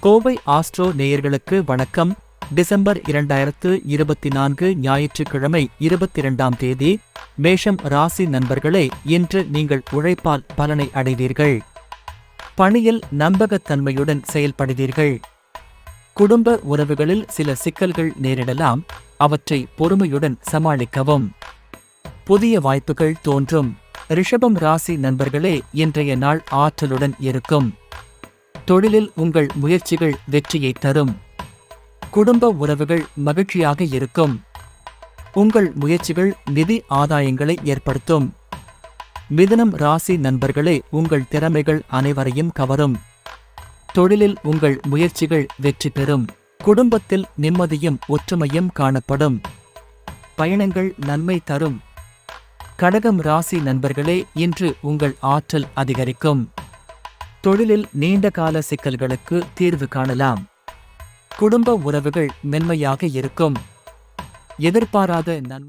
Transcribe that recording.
Kovai astro நேயர்களுக்கு வணக்கம். December இரண்டாயிரத்து இருபத்தி நான்கு ஞாயிற்றுக்கிழமை இருபத்தி இரண்டாம் தேதி மேஷம் ராசி நண்பர்களே இன்று நீங்கள் உழைப்பால் பலனை அடைவீர்கள். பணியில் நம்பகத்தன்மையுடன் செயல்படுவீர்கள். குடும்ப உறவுகளில் சில சிக்கல்கள் நேரிடலாம். அவற்றை பொறுமையுடன் சமாளிக்கவும். புதிய வாய்ப்புகள் தோன்றும். ரிஷபம் ராசி நண்பர்களே இன்றைய நாள் ஆற்றலுடன் இருக்கும். தொழிலில் உங்கள் முயற்சிகள் வெற்றியை தரும். குடும்ப உறவுகள் மகிழ்ச்சியாக இருக்கும். உங்கள் முயற்சிகள் நிதி ஆதாயங்களை ஏற்படுத்தும். மிதனம் ராசி நண்பர்களே உங்கள் திறமைகள் அனைவரையும் கவரும். தொழிலில் உங்கள் முயற்சிகள் வெற்றி பெறும். குடும்பத்தில் நிம்மதியும் ஒற்றுமையும் காணப்படும். பயணங்கள் நன்மை தரும். கடகம் ராசி நண்பர்களே இன்று உங்கள் ஆற்றல் அதிகரிக்கும். தொழிலில் நீண்ட கால சிக்கல்களுக்கு தீர்வு காணலாம். குடும்ப உறவுகள் மென்மையாக இருக்கும். எதிர்பாராத நன்மை